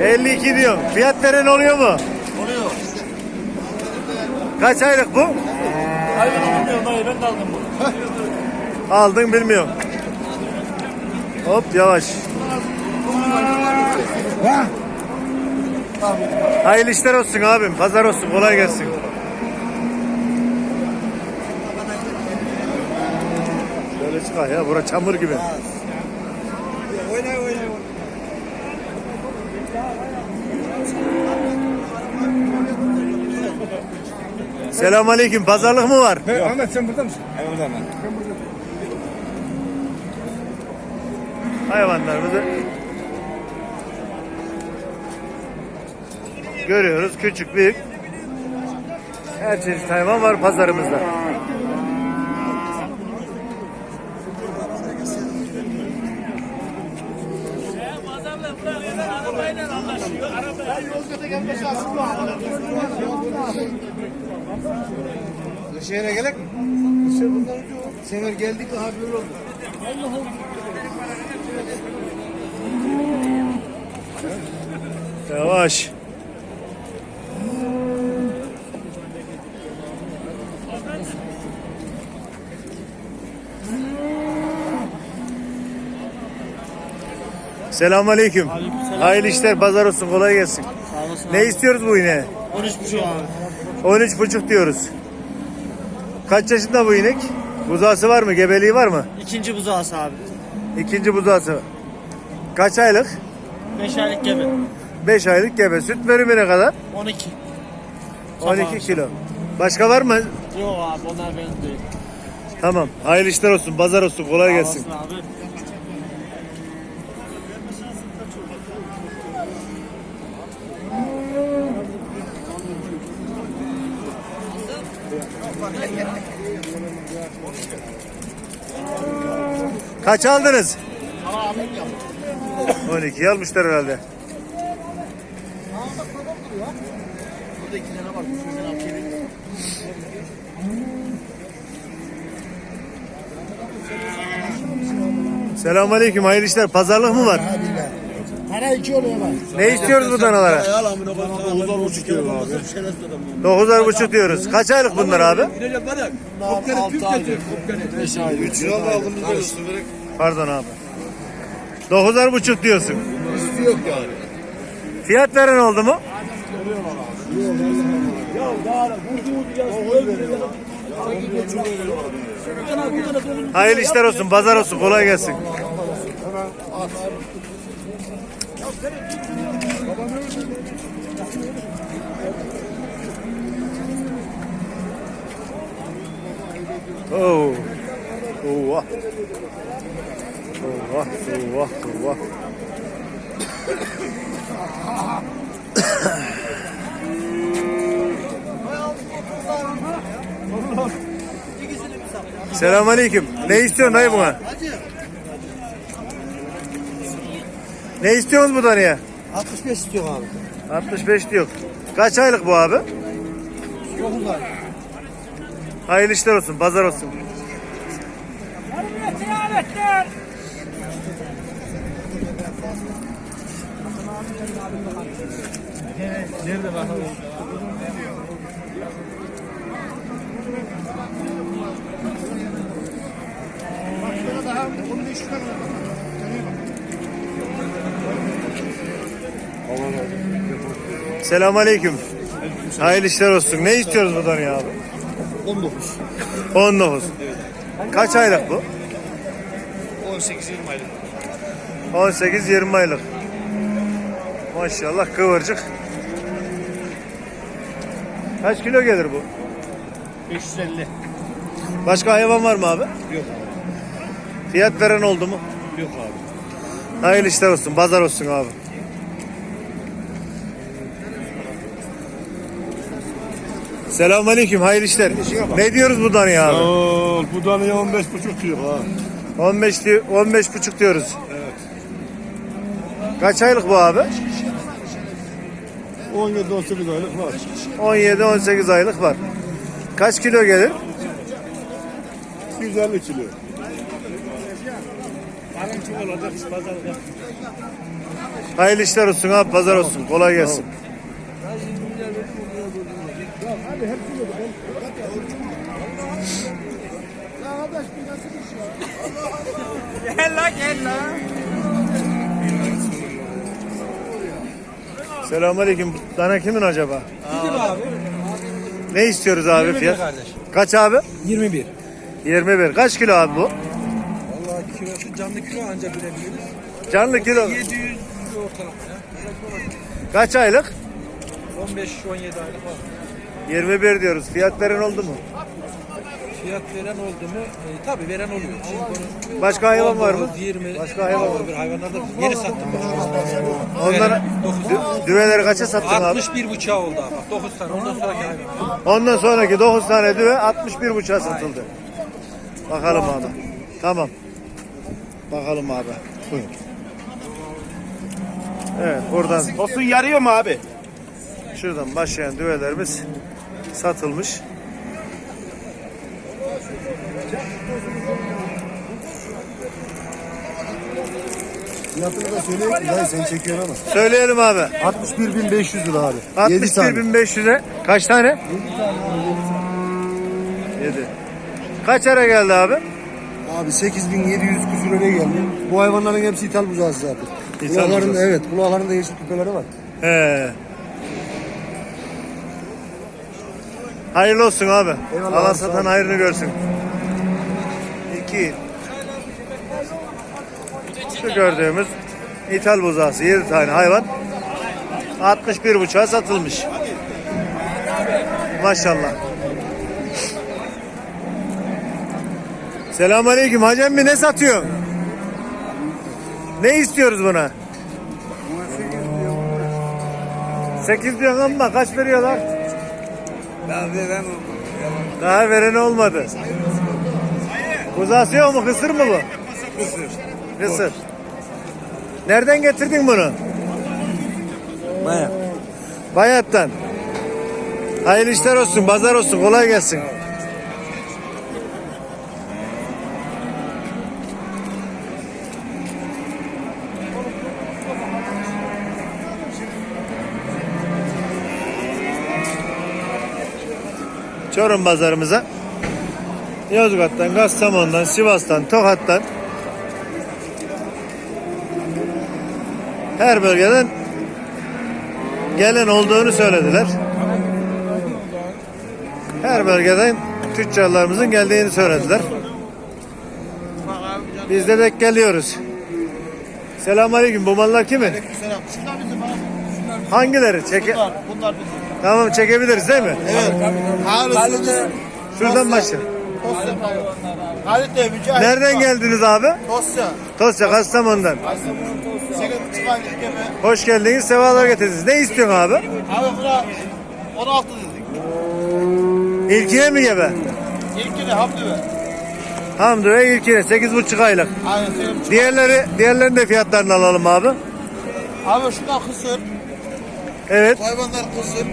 52 diyor. Fiyat veren oluyor mu? Oluyor. Kaç aylık bu? Hayvan bilmiyorum dayı ben de aldım bunu. Aldın bilmiyorum. Hop yavaş. Hayırlı işler olsun abim. Pazar olsun. Kolay gelsin. Şöyle çıkar ya. Bura çamur gibi. Selamun aleyküm. Pazarlık mı var? Hey, Ahmet sen burada mısın? Evet burada hemen. hayvanlarımızı görüyoruz. Küçük, büyük. Her çeşit hayvan var pazarımızda. Şehre gerek mi? Sefer geldik aha böyle oldu. Yavaş. Selamun aleyküm. Aleykümselam. Hayırlı işler, pazar olsun, kolay gelsin. Sağ olasın Ne istiyoruz bu ineğe? 13 buçuk abi. 13 buçuk diyoruz. Kaç yaşında bu inek? Buzağısı var mı? Gebeliği var mı? İkinci buzağısı abi. İkinci buzağısı. Kaç aylık? 5 aylık gebe. 5 aylık gebe. Süt verimi ne kadar? 12. 12 Tamam. kilo. Başka var mı? Yok abi onlar benim değil. Tamam. Hayırlı işler olsun. Pazar olsun. Kolay gelsin. Sağ olasın abi. Kaç aldınız? 12 almışlar herhalde. Burada iki tane var. Al. Hayırlı işler. Pazarlık mı var? Para iki oluyor bak. Ne istiyoruz bu danalara? Uzar buçuk kilo abi. 9'ar buçuk diyoruz. Kaç aylık bunlar abi? Altı ay. Beş ay. Üç lira aldım böyle üstüne. Pardon abi. 9'ar buçuk diyorsun. Üstü yok yani. Fiyat veren oldu mu? Hayırlı işler olsun, pazar olsun, kolay gelsin. Oh. Oh. Oh. Oh. Oh. Selamünaleyküm. Ne istiyorsun dayı buna? Ne istiyorsunuz bu danaya? 65 istiyor abi. 65 diyor. Kaç aylık bu abi? 9 ay. Hayırlı işler olsun, pazar olsun. Nerede bakalım? Selamünaleyküm. Hayırlı işler olsun. Ne istiyoruz bu danaya abi? 19. 19. Kaç aylık bu? 18-20 aylık. 18-20 aylık. Maşallah kıvırcık. Kaç kilo gelir bu? 550. Başka hayvan var mı abi? Yok Fiyat veren oldu mu? Yok abi. Hayırlı işler olsun, pazar olsun abi. Selamünaleyküm, hayırlı işler. Ne diyoruz bu danaya abi? Ol, bu danaya 15 buçuk diyor ha. 15 diyor, 15 buçuk diyoruz. Kaç aylık bu abi? 17-18 aylık var. 17-18 aylık var. Kaç kilo gelir? 250 kilo. Hayırlı işler olsun abi. Pazar olsun. Kolay gelsin. Gel la gel la. Selamünaleyküm. Dana kimin acaba? Bizim abi. Ne istiyoruz abi 21 fiyat? kardeş. Kaç abi? 21. 21. Kaç kilo abi bu? Vallahi kilosu canlı kilo ancak bilebiliriz. Canlı kilo. 700 kilo ortalama ya. Kaç aylık? 15-17 aylık var. 21 diyoruz. Fiyat veren oldu mu? Fiyat veren oldu mu? E, tabii veren oluyor. Şimdi Başka hayvan var mı? 19, 20. Başka hayvan var mı? Bir hayvanlar da yeni sattım. Onlara dü- düveleri kaça sattın abi? 61 bıçağı oldu abi. Bak 9 tane. Ondan sonraki hayvan. Ondan sonraki 9 tane düve 61 buçuğa satıldı. Bakalım abi. Tamam. Bakalım abi. Buyur. Evet buradan Tosun yarıyor mu abi? şuradan başlayan düvelerimiz satılmış. Fiyatını da söyleyeyim. Ya sen çekiyorsun ama. Söyleyelim abi. 61.500 lira abi. 7 tane. 61.500'e kaç tane? 7. Kaç ara geldi abi? Abi 8700 küsür öyle geldi. Bu hayvanların hepsi ithal buzağısı zaten. İthal kulaklarında buzağısı. evet kulaklarında yeşil küpeleri var. He. Hayırlı olsun abi. Eyvallah Allah abi, satan ol. hayrını görsün. İki. Şu gördüğümüz ithal buzağısı 7 tane hayvan 61 buçuğa satılmış. Maşallah. Selamünaleyküm Hacı emmi ne satıyorsun? Ne istiyoruz buna? 8 diyorsun ama kaç veriyorlar? Daha veren olmadı. Kuzası yok mu? Kısır mı bu? Kısır. Kısır. Nereden getirdin bunu? Baya. Bayat'tan. Hayırlı işler olsun, pazar olsun, kolay gelsin. Çorum pazarımıza Yozgat'tan, Kastamonu'dan, Sivas'tan, Tokat'tan her bölgeden gelen olduğunu söylediler. Her bölgeden tüccarlarımızın geldiğini söylediler. Biz de bekliyoruz. Selamünaleyküm. Bu mallar kimin? Hangileri? Çeke... Bunlar bizim. Tamam çekebiliriz değil mi? Halit Şuradan başla. Halit de Mücahit. Nereden geldiniz abi? Tosya. Tosya, Kastamonu'dan. Aylık gebe. Hoş geldiniz, sefalar getirdiniz. Ne istiyorsun abi? Abi buna 16 dedik. İlkine mi gebe? İlkini Hamdi be. Hamdi ve ilkine 8,5 aylık. Aynen sekiz buçuk. Diğerleri, diğerlerinin de fiyatlarını alalım abi. Abi şuna kısır. Evet. Hayvanlar kısır.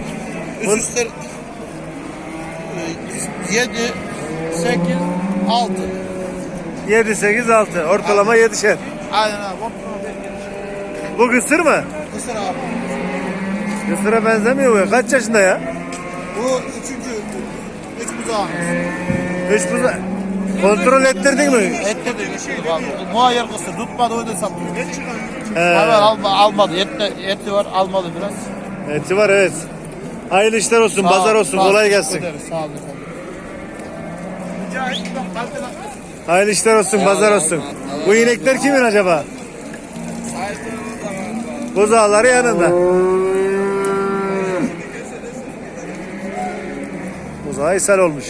Üst üste 7, 8, 6. 7, 8, 6. Ortalama 7'şer. Aynen abi. Hop. Bu kısır mı? Kısır abi. Kısıra benzemiyor bu. Kaç yaşında ya? Bu üçüncü. Üç buzağımız. Üç buza... Kontrol ettirdin mi? De üçüncü abi. Muayyer kısır. Tutmadı öyle satıyor. He. Hemen alma, almadı. Et eti var almadı biraz. Eti var evet. Hayırlı işler olsun, Sağ pazar olsun, sağ ol, kolay gelsin. ederiz, Sağ olun. Hayırlı işler olsun, pazar olsun. Bu inekler kimin acaba? Buzağları yanında. Buzağı ishal olmuş.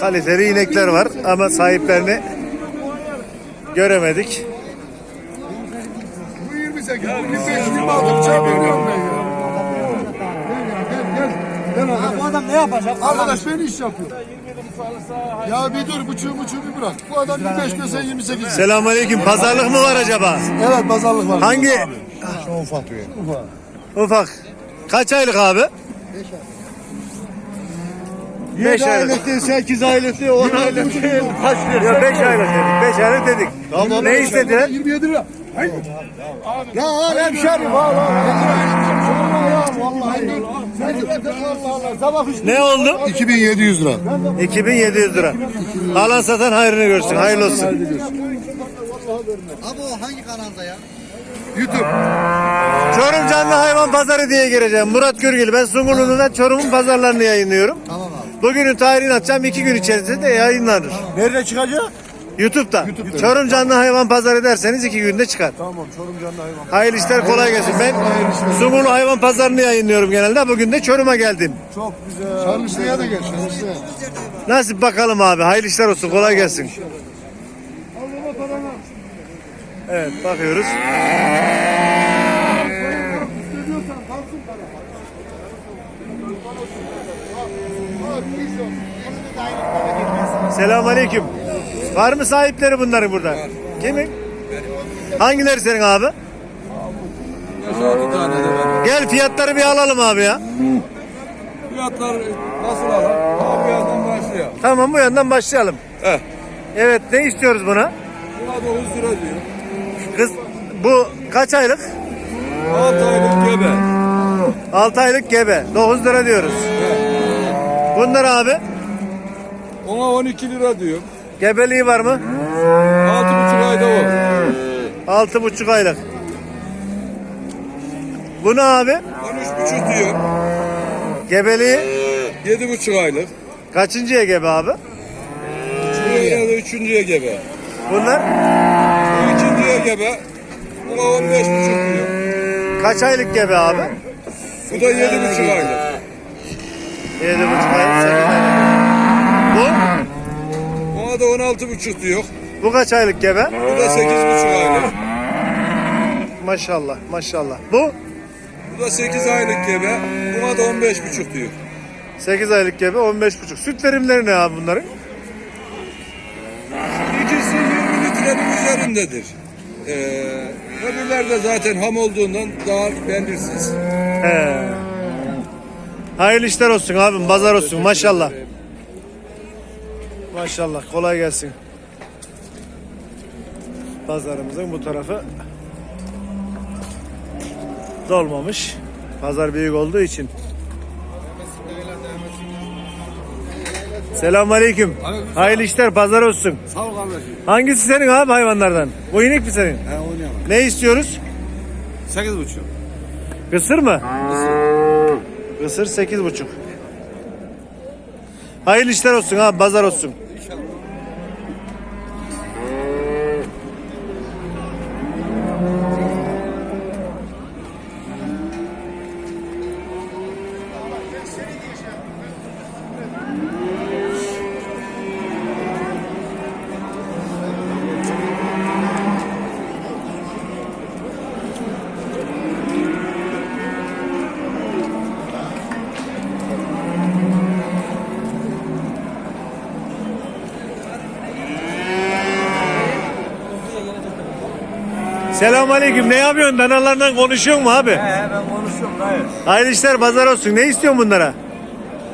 Kaliteli inekler var ama sahiplerini göremedik. Bu 28, bu 25, 26 çay veriyorum ben ya. Bu adam ne yapacak? Arkadaş ben iş yapıyorum. Ya bir dur buçuğu buçuğu bir bırak. Bu adam 25 diyor sen 28 diyor. Selamünaleyküm. Pazarlık mı var acaba? Evet pazarlık var. Hangi? Şu ufak diyor. Ufak. Kaç aylık abi? Beş 7 aylık. aylık değil, 8 aylık değil, 10 aylık. Kaç Yok 5 aylık dedik. 5 aylık dedik. Tamam. Ne istediler? 27 lira. Ya al hemşerim al al. Vallahi. Ne oldu? 2700 lira. 2700 lira. Alan satan hayrını görsün. Hayırlı olsun. Abi o hangi kanalda ya? YouTube. Çorum Canlı Hayvan Pazarı diye gireceğim. Murat Gürgül. Ben Sungurlu'dan Çorum'un pazarlarını yayınlıyorum. Tamam abi. Bugünün tarihini atacağım. iki gün içerisinde yayınlanır. Nerede çıkacak? YouTube'da. Çorum Canlı Hayvan Pazarı derseniz iki günde çıkar. Tamam Çorum Canlı Hayvan. Hayırlı işler kolay gelsin. Ben Sungurlu Hayvan Pazarı'nı yayınlıyorum genelde. Bugün de Çorum'a geldim. Çok güzel. Şarlışlı'ya da gel Şarlışlı'ya. Nasip bakalım abi. Hayırlı işler olsun. Kolay gelsin. Evet bakıyoruz. Selamünaleyküm. Var mı sahipleri bunların burada? Kimin? Hangileri senin abi? 5-6 tane de var. Gel fiyatları bir alalım abi ya. Fiyatlar nasıl alalım? Abi yandan başlıyor. Tamam bu yandan başlayalım. Heh. Evet ne istiyoruz buna? Buna 9 lira diyor. Kız bu kaç aylık? 6 aylık gebe. 6 aylık gebe. 9 lira diyoruz. Bunlar abi Ona 12 lira diyor. Gebeliği var mı? 6,5 ayda o. 6,5 aylık. Bunu abi 13,5 diyor. gebeliği 7,5 aylık. kaçıncıya gebe abi? Şuraya ya da üçüncüye gebe. Bunlar Bu ikinciye gebe. Buna 15,5 diyor. kaç aylık gebe abi? Bu da 7,5 aylık. 7,5 aylık 8 aylık. Bu? Ona da 16,5 diyor. Bu kaç aylık gebe? Bu da 8,5 aylık. Maşallah maşallah. Bu? Bu da 8 aylık gebe. Buna da 15,5 diyor. 8 aylık gebe 15,5. Süt verimleri ne abi bunların? İkisi 20 litrenin üzerindedir. Ee, öbürler de zaten ham olduğundan daha belirsiz. He. Hayırlı işler olsun abim. Pazar olsun maşallah. Maşallah kolay gelsin. Pazarımızın bu tarafı dolmamış. Pazar büyük olduğu için. Selamünaleyküm. Hayırlı işler pazar olsun. Sağ ol kardeşim. Hangisi senin abi hayvanlardan? Bu inek mi senin? He oynayalım. Ne istiyoruz? 8,5. Kısır mı? Kısır sekiz buçuk. Hayırlı işler olsun abi, pazar olsun. Selamünaleyküm. Ne yapıyorsun? Danalarla konuşuyor mu abi? He ben konuşuyorum dayı. Hayırlı işler, pazar olsun. Ne istiyorsun bunlara? Abi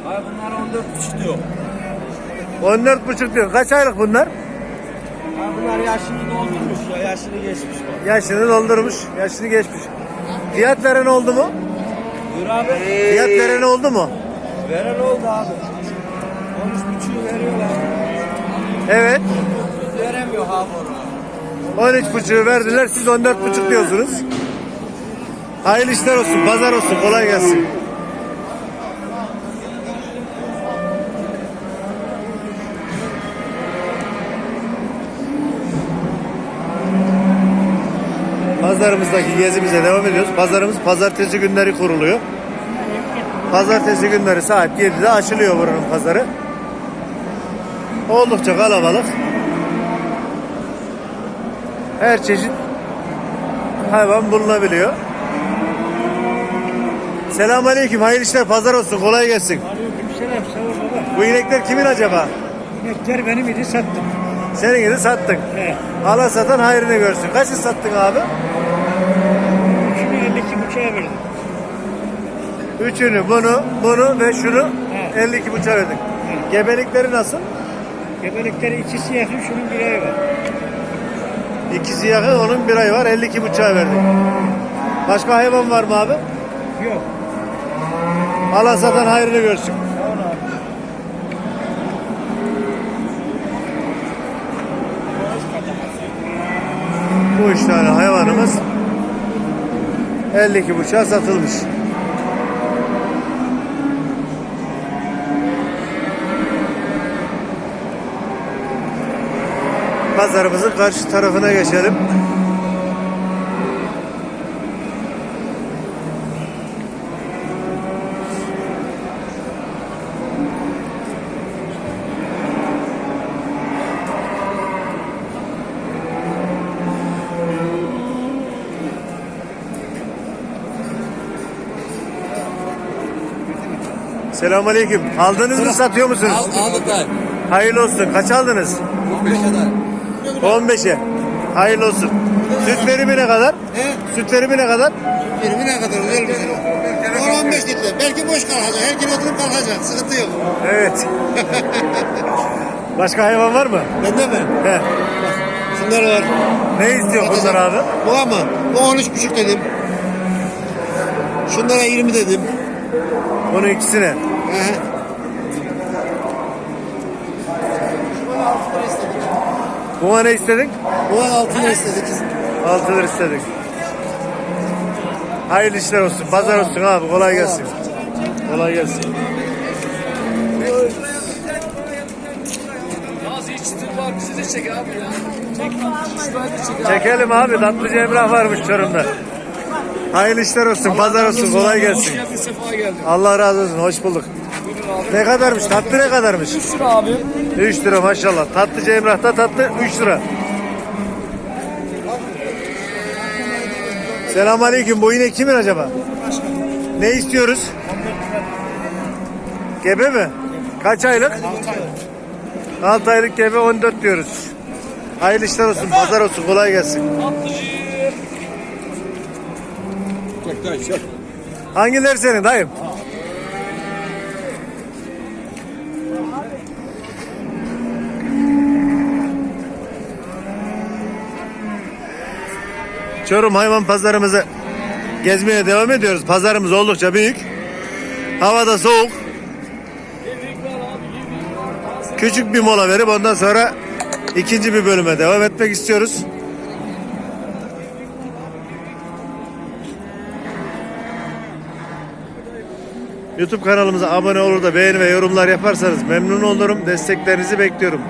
bunlar 14 buçuk diyor. 14 buçuk diyor. Kaç aylık bunlar? Abi bunlar yaşını doldurmuş ya yaşını geçmiş bak. Yaşını doldurmuş, yaşını geçmiş. Fiyat veren oldu mu? Buyur abi. Fiyat veren oldu mu? Veren oldu abi. 13 buçuğu veriyorlar. Evet. Veremiyor abi oraya. 13 buçuğu verdiler. Siz 14 buçuk diyorsunuz. Hayırlı işler olsun, pazar olsun. Kolay gelsin. Pazarımızdaki gezimize devam ediyoruz. Pazarımız pazartesi günleri kuruluyor. Pazartesi günleri saat 7'de açılıyor buranın pazarı. Oldukça kalabalık. Her çeşit hayvan bulunabiliyor. Selamünaleyküm. Hayırlı işler. Pazar olsun. Kolay gelsin. Aleykümselam sağ ol baba. Bu inekler kimin acaba? İnekler benim idi sattım. Senin gibi sattık. He. Alan satan hayrını görsün. Kaçı sattın abi? Şunu 52 buçuğa verdim. Üçünü, bunu, bunu ve şunu He. 52 buçuğa verdik. Gebelikleri nasıl? Gebelikleri ikisi yakın şunun bir ayı var. İkisi yakın, onun bir ayı var. 52 buçuğa verdik. Başka hayvan var mı abi? Yok. Alan satan hayrını görsün. Bu üç tane hayvanımız 52 buçuğa satılmış. Pazarımızın karşı tarafına geçelim. Selamünaleyküm. Aldığınızı satıyor musunuz? aldık da. Hayırlı olsun. Kaç aldınız? 15 kadar. 15'e. Hayırlı olsun. Süt verimi ne kadar? Süt verimi ne kadar? Birimi ne kadar güzel bir şey. 10-15 litre. Belki boş kalacak. Her gün oturup kalkacak. Sıkıntı yok. Evet. Başka hayvan var mı? Bende mi? He. Şunlar var. Ne istiyor bunlar abi? Bu ama. Bu 13,5 dedim. Şunlara 20 dedim. Bunun ikisine. Buna ne istedin? Bu 6 lira istedik. 6 lira istedik. Hayırlı işler olsun. Pazar olsun abi. Kolay gelsin. Kolay gelsin. Çekelim abi. Tatlıcı Emrah varmış Çorum'da. Hayırlı işler olsun. Pazar olsun. Kolay gelsin. Allah razı olsun. Hoş bulduk. Ne kadarmış? Tatlı ne kadarmış? 3 lira abi. 3 lira maşallah. Tatlıcı Emrah'ta tatlı 3 lira. Selamünaleyküm. Bu yine kimin acaba? Ne istiyoruz? Gebe mi? Kaç aylık? 6 aylık gebe 14 diyoruz. Hayırlı işler olsun, pazar olsun, kolay gelsin. Hangileri senin dayım? Çorum hayvan pazarımızı gezmeye devam ediyoruz. Pazarımız oldukça büyük. Havada soğuk. Küçük bir mola verip ondan sonra ikinci bir bölüme devam etmek istiyoruz. YouTube kanalımıza abone olur da beğeni ve yorumlar yaparsanız memnun olurum. Desteklerinizi bekliyorum.